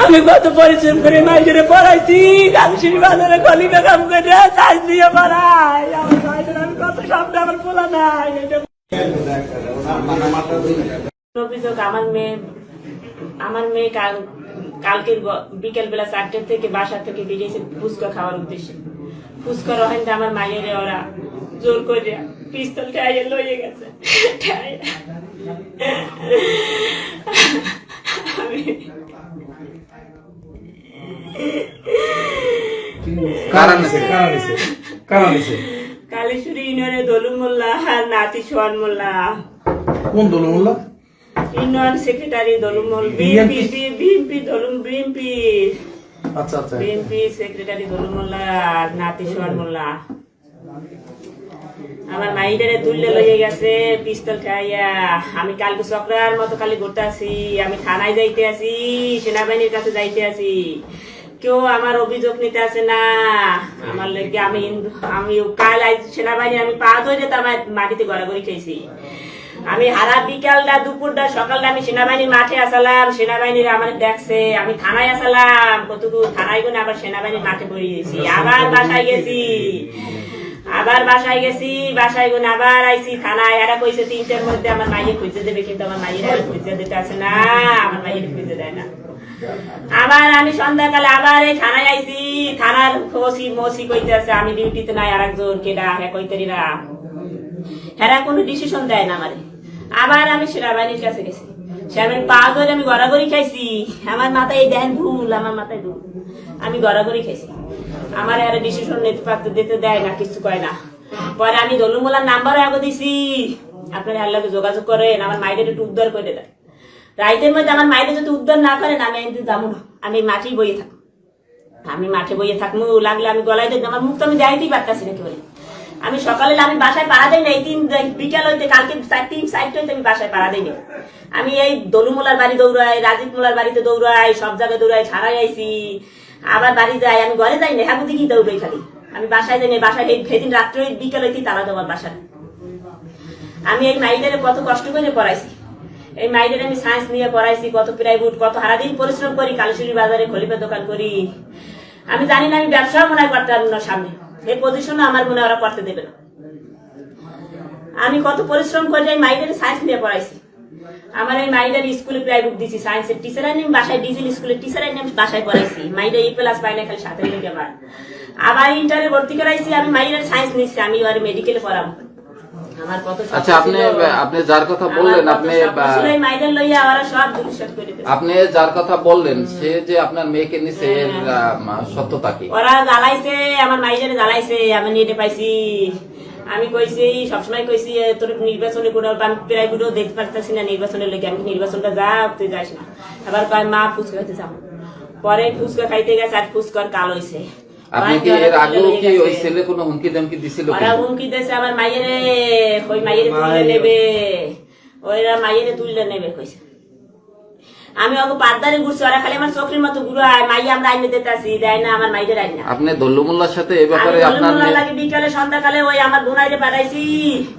আমি কত পরিশ্রম করে মাইজরে পড়াইছি কালসির বাজারে কলিকা কাম করে চাষ দিয়ে ভাইদের আমি কত শব্দ আমার বলা নাই অভিযোগ আমার মেয়ে আমার মেয়ে কাল কালকে বিকেল বেলা চারটে থেকে বাসা থেকে বেরিয়েছে ফুচকা খাওয়ার উদ্দেশ্যে। ফুচকা রহেনটা আমার মায়ের ওরা জোর করে পিস্তল ঠাইয়ে লইয়ে গেছে। আমি কালেশ্বরী ইউনিয়নে দলু মোল্লা আর নাতি সোহান মোল্লা। কোন দল মোল্লা ইউনিয়ন সেক্রেটারি দলুমল? বিএনপি বিএনপি দলুম বিএনপি আচ্ছা আচ্ছা। বিএনপি সেক্রেটারি দলুম মোল্লা আর নাতি মোল্লা। আমার মাইডারে তুললে লইয়ে গেছে পিস্তল খাইয়া। আমি কালকে চক্রার মতো খালি ঘুরতে আছি আমি থানায় যাইতে আছি সেনাবাহিনীর কাছে যাইতে আছি কেউ আমার অভিযোগ নিতে আসে না। আমার লেগে আমি আমি কাল সেনাবাহিনী আমি পা ধরে তো আমার মাটিতে গড়াগড়ি খেয়েছি আমি হারা বিকালটা দুপুরটা সকালটা আমি সেনাবাহিনীর মাঠে আসালাম। সেনাবাহিনীর আমার দেখছে, আমি থানায় আসালাম। কতটুকু থানায় গুনে আবার সেনাবাহিনীর মাঠে পড়িয়েছি আবার বাসায় গেছি। আবার বাসায় গেছি, বাসায় গুনে আবার আইছি থানায়। এরা কইছে, তিনটার মধ্যে আমার মাইয়ে খুঁজে দেবে, কিন্তু আমার মাইয়ের খুঁজে দিতে আসে না। আমার মাইয়ের খুঁজে দেয় না। আবার আমি সন্ধ্যাকালে আবার এই থানায় আইছি। থানার ওসি মসি কইতে আছে আমি ডিউটিতে নাই আর একজন কেডা? হ্যাঁ কইতেরিরা হেরা কোনো ডিসিশন দেয় না আমারে। আবার আমি সেনাবাহিনীর কাছে গেছি। সেনাবাহিনী পা ধরে আমি গড়াগড়ি খাইছি। আমার মাথায় দেন ভুল, আমার মাথায় ভুল। আমি গড়াগড়ি খাইছি। আমার আর ডিসিশন নিতে পারতে দিতে দেয় না, কিছু কয় না। পরে আমি দলুমোলার নাম্বারও আগে দিছি। আপনারা আল্লাহকে যোগাযোগ করেন, আমার মাইদের একটু উদ্ধার করে দেন। রাইতের মধ্যে আমার মাইদের যদি উদ্ধার না করেন, আমি একদিন যাব না। আমি মাঠেই বইয়ে থাকব। আমি মাঠে বইয়ে থাকব, লাগলে আমি গলায় দেখব আমার মুখ তো আমি যাইতেই পারতাছি না কেবল আমি সকালে আমি বাসায় পাড়া দেই না এই তিন বিকাল হইতে, কালকে তিন সাইড হইতে আমি বাসায় পাড়া দেই না আমি এই দলুমোলার বাড়ি দৌড়াই, রাজীব মোলার বাড়িতে দৌড়াই, সব জায়গায় দৌড়াই, ছাড়াই আইছি। আবার বাড়ি যাই, আমি ঘরে যাই না হ্যাঁ দিকে দৌড়াই খালি। আমি বাসায় যাই না বাসায় সেদিন রাত্রে ওই বিকাল হইতেই তারা দেওয়ার বাসায় আমি এই মাইদের কত কষ্ট করে পড়াইছি। এই মাইদের আমি সায়েন্স নিয়ে পড়াইছি, কত প্রাইভেট কত সারাদিন পরিশ্রম করি কালেশ্বরী বাজারে খলিপের দোকান করি। আমি জানি না আমি ব্যবসাও মনে করতে পারব না সামনে। এই পজিশনও আমার মনে ওরা করতে দেবে না। আমি কত পরিশ্রম করে এই মাইদের সায়েন্স নিয়ে পড়াইছি। আমার এই মাইডার স্কুলে প্রায় বুক দিছি সায়েন্সের টিচার আনি বাসায় ডিজেল স্কুলের টিচার আনি আমি বাসায় পড়াইছি। মাইদের এই প্লাস পাই খালি সাথে লিখে আবার আবার ইন্টারে ভর্তি করাইছি, আমি মাইডার সায়েন্স নিচ্ছি, আমি আর মেডিকেলে পড়াবো। আচ্ছা আপনি আপনি যার কথা বললেন আপনি। আপনি যার কথা সে যে আপনার মেয়েকে নিছে সত্যতা কি? ওরা জ্বালাইছে আমার মাইজারে জ্বালাইছে আমি নিয়ে পাইছি। আমি কইছি সবসময় কইছি তোর নির্বাচনে কোনো আমি প্রাইভেটও দেখতে পারতেছি না নির্বাচনের লেগে আমি নির্বাচনটা যা তুই যাস না। এবার কয় মা ফুচকা খাইতে যাব। পরে ফুচকা খাইতে গেছে আর ফুচকার কাল হইছে। আপনি কি এর আগেও কি ওই ছেলে কোনো হুমকি দমকি দিছিল ওরা হুমকি দিয়েছে আমার মাইয়েরে ওই মাইয়েরে তুলে নেবে। ওইরা মাইয়েরে তুলে নেবে কইছে। আমি ওকে পাদ্দারে ঘুরছি ওরা খালি আমার চোখের মতো ঘুরো মাইয়া আমরা আইনে দিতে আসি দেয় না আমার মাইদের আইন না। আপনি দল্লুমুল্লার সাথে এ ব্যাপারে আপনার লাগে বিকালে সন্ধ্যাকালে ওই আমার বোনাইরে পাঠাইছি।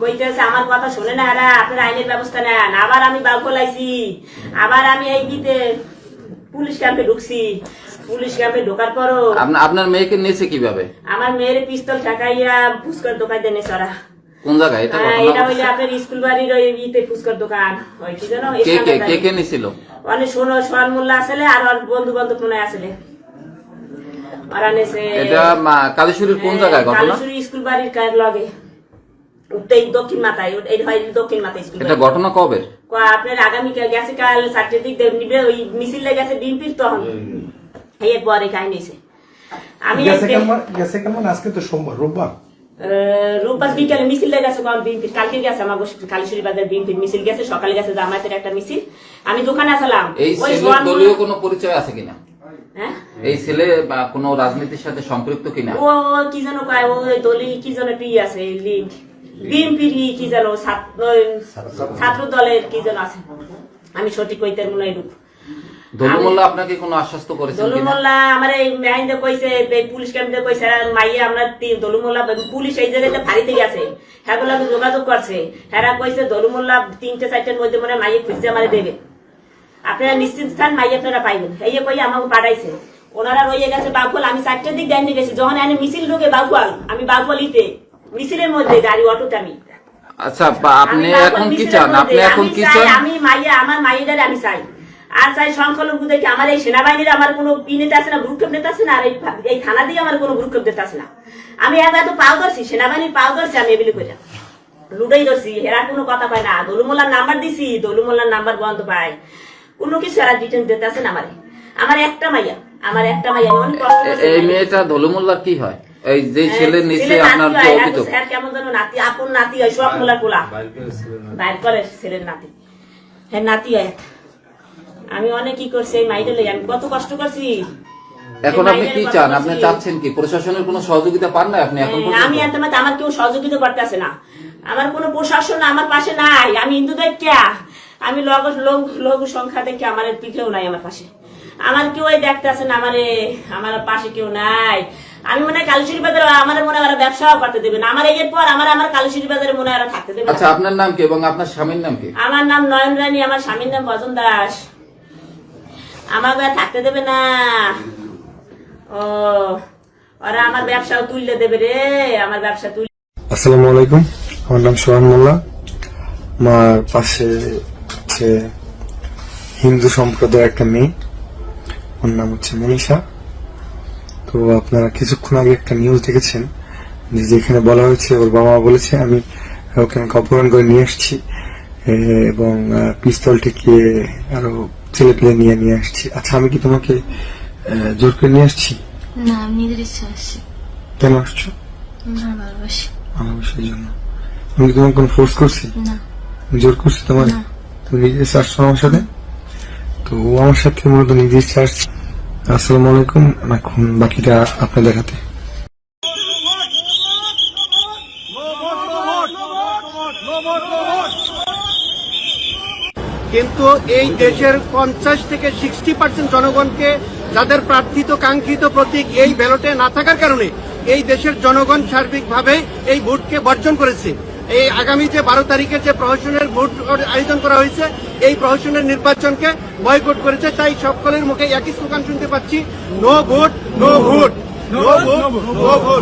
কইতেছে আমার কথা শুনে না এরা আপনার আইনের ব্যবস্থা নেন। আবার আমি বাউ খোলাইছি আবার আমি এই দিতে পুলিশ ক্যাম্পে ঢুকছি। পুলিশ ক্যাম্পে ঢোকার পরও আপনার মেয়েকে নিয়েছে কীভাবে? আমার মেয়ের পিস্তল ঠেকাইয়া ফুচকার দোকান দেনে সরা। কোন জায়গায়? এটা হ্যাঁ, এটা হইলে আপনার স্কুল বাড়ির ওই ইতে ফুচকার দোকান। ওই কি জানো কে কে কে কে নিছিল? অনেক শোনো সোয়ান মোল্লা আসলে আর ওর বন্ধু বান্ধব মনে আসলে। ওরা নেছে এটা মা- কোন জায়গায় ঘটনা? কালেশ্বরী স্কুল বাড়ির কার লগে। উঠতেই দক্ষিণ মাথায় এই হয় দক্ষিণ মাথায় স্কুল এটা ঘটনা কবে? আপনার আগামী গেছে কাল চারটের দিক নিবে ওই মিছিল গেছে ডিম্পির তখন। এর পরে কাহিনী হয়েছে আমি গেছে কেমন গেছে কেমন? আজকে তো সোমবার রোববার। রোববার বিকালে মিছিল গেছে বিএনপির কালকে গেছে আমার বসে কালীশ্বরী বাজার বিএনপির মিছিল গেছে সকালে গেছে জামায়াতের একটা মিছিল আমি দোকানে আসলাম। এই ওই দলীয় কোনো পরিচয় আছে কিনা? হ্যাঁ? এই ছেলে বা কোনো রাজনীতির সাথে সম্পৃক্ত কিনা? ও কি যেন কয় ও দলি কি যেন টি আছে লিগ বিএনপির কি যেন ছাত্র দলের কি যেন আছে। আমি সঠিক কইতে মনে ঢুক আমি- মোল্লা আপনাকে কোনো আশ্বস্ত করেছেন দলু আমার এই মাইন্দে কইছে এই পুলিশ ক্যাম্পে কইছে আর আমরা তি- পুলিশ এই জায়গাতে ফাঁড়িতে গেছে হ্যাঁ যোগাযোগ করছে। হ্যাঁ কইছে দলু তিনটে চারটের মধ্যে মনে মাইয়ে আমার দেবে। আপনারা নিশ্চিন্ত থান মাইয়ে আপনারা পাইবেন। এই যে কই আমাকে পাঠাইছে। ওনারা রয়ে গেছে বাঘুয়াল আমি চারটের দিক ডাইনে গেছি। যখন আমি মিছিল ঢুকে বাঘুয়াল আমি বাঘুয়ালিতে মিছিলের মধ্যে গাড়ি অটোতে আমি। আচ্ছা আপনি এখন কি চান? আপনি এখন কি চান? আমি মাইয়া আমার মাইয়াদের আমি চাই। আর চাই আমার এই সেনাবাহিনীর আমার কোনো ই নেতা আছে না নেতা আছে না আর এই থানা দিয়ে আমার কোনো নেতা আছে না। আমি একবার তো পাও ধরছি সেনাবাহিনীর পাও ধরছি আমি এগুলি করে লুডাই ধরছি এরা কোনো কথা পায় না। দলুমোল্লার নাম্বার দিছি দলুমোল্লার নাম্বার বন্ধ পায়। কোনো কিছু এরা ডিটেন দিতে আছে না আমারে। আমার একটা মাইয়া আমার একটা মাইয়া অনেক কষ্ট এই মেয়েটা দলু মোল্লার কি হয়? এই যে ছেলের নিচে আপনার অভিযোগ স্যার কেমন যেন নাতি আপন নাতি হয় সব মোলা কোলা বাইর করে ছেলের নাতি। হ্যাঁ নাতি হয়। আমি অনেক কি করছি এই মাইটা লই আমি কত কষ্ট করছি। এখন আপনি কি চান? আপনি চাচ্ছেন কি? প্রশাসনের কোনো সহযোগিতা পান না আপনি এখন হ্যাঁ, আমি এত আমার কেউ সহযোগিতা করতেছে না। আমার কোনো প্রশাসন আমার পাশে নাই। আমি হিন্দু দেখে আমি লঘু লঘু লঘু সংখ্যা দেখে আমার পিঠেও নাই আমার পাশে। আমার কেউ দেখতে আসে না আমারে আমার পাশে কেউ নাই। আমি মনে হয় কালীশ্বরী বাজারে আমার মনে হয় ওরা ব্যবসাও করতে দেবে না। আমার এর পর আমার আমার কালীশ্বরী বাজারে মনে হয় থাকতে দেবে আচ্ছা আপনার নাম কি এবং আপনার স্বামীর নাম কি? আমার নাম নয়ন রানী আমার স্বামীর নাম ভজন দাস। আমাকে আর থাকতে দেবে না। ও ওরা আমার ব্যবসাও তুললে দেবে রে আমার ব্যবসা তুল আসসালামু আলাইকুম। আমার নাম সোহান মোল্লা। আমার পাশে হচ্ছে হিন্দু সম্প্রদায়ের একটা মেয়ে। ওর নাম হচ্ছে মনীষা। তো আপনারা কিছুক্ষণ আগে একটা নিউজ দেখেছেন যে যেখানে বলা হয়েছে ওর বাবা মা বলেছে আমি ওকে আমাকে অপহরণ করে নিয়ে এসেছি এ, এবং পিস্তল ঠেকিয়ে আরও ছেলে পেলে নিয়ে নিয়ে আসছি। আচ্ছা আমি কি তোমাকে জোর করে নিয়ে আসছি? না আমি নিজের ইচ্ছা আসছি। কেন আসছো? আমার ভালোবাসি। জন্য। আমি কি তোমাকে কোনো ফোর্স করছি? না। জোর করছি তোমার তুমি নিজে এসে আসছো আমার সাথে? তো ও আমার সাথে মূলত নিজে আসছে। আসসালামু আলাইকুম এখন বাকিটা আপনাদের হাতে কিন্তু এই দেশের পঞ্চাশ থেকে সিক্সটি পার্সেন্ট জনগণকে যাদের প্রার্থিত কাঙ্ক্ষিত প্রতীক এই ব্যালটে না থাকার কারণে এই দেশের জনগণ সার্বিকভাবে এই ভোটকে বর্জন করেছে। এই আগামী যে বারো তারিখের যে প্রহসনের ভোট আয়োজন করা হয়েছে, এই প্রহসনের নির্বাচনকে বয়কট করেছে। তাই সকলের মুখে একই স্লোগান শুনতে পাচ্ছি, no vote no vote no vote no vote.